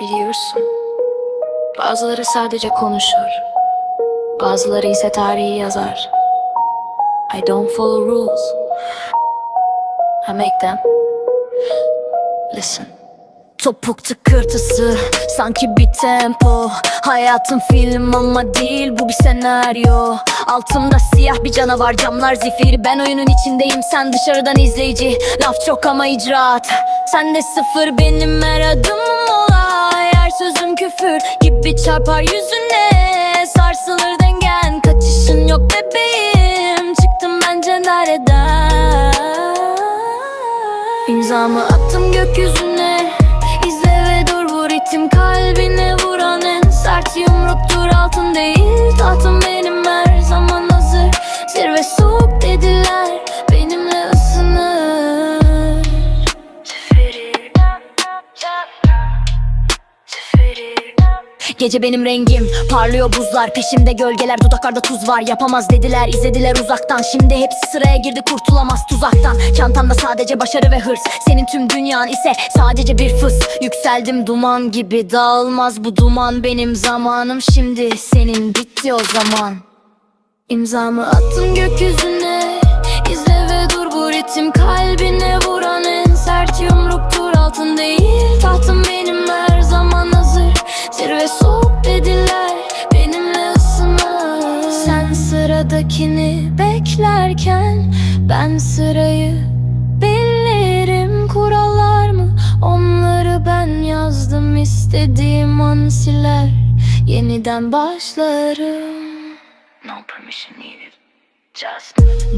Biliyorsun. Bazıları sadece konuşur. Bazıları ise tarihi yazar. I don't follow rules. I make them. Listen. Topuk tıkırtısı sanki bir tempo Hayatım film ama değil bu bir senaryo Altımda siyah bir canavar camlar zifiri Ben oyunun içindeyim sen dışarıdan izleyici Laf çok ama icraat Sen de sıfır benim her adımım çarpar yüzüne. Sarsılır dengen kaçışın yok bebeğim. Çıktım bence nereden İmzamı attım gökyüzüne. İzle ve dur bu ritim kalbine Gece benim rengim. Parlıyor buzlar Peşimde gölgeler. Dudaklarda tuz var Yapamaz dediler. İzlediler uzaktan. Şimdi hepsi sıraya girdi kurtulamaz tuzaktan. Çantanda sadece başarı ve hırs. Senin tüm dünyan ise sadece bir fıs. Yükseldim duman gibi Dağılmaz bu duman benim zamanım. Şimdi senin bitti o zaman. İmzamı attım gökyüzüne sıradakini beklerken ben sırayı Bellerim kurallar mı? Onları ben yazdım. İstediğim an siler. Yeniden başlarım. No permission needed.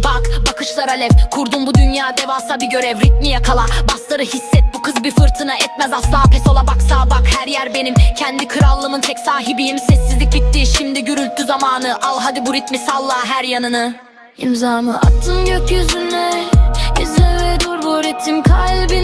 Bak bakışlar alev. Kurdum bu dünya devasa bir görev. Ritmi yakala. Basları hisset. Bu kız bir fırtına etmez asla. Pes ola bak sağa bak. Her yer benim. Kendi krallığımın tek sahibiyim. Sessizlik bitti. Şimdi gürültü zamanı. Al hadi bu ritmi salla her yanını. İmzamı attım gökyüzüne. İzle ve dur bu ritim kalbine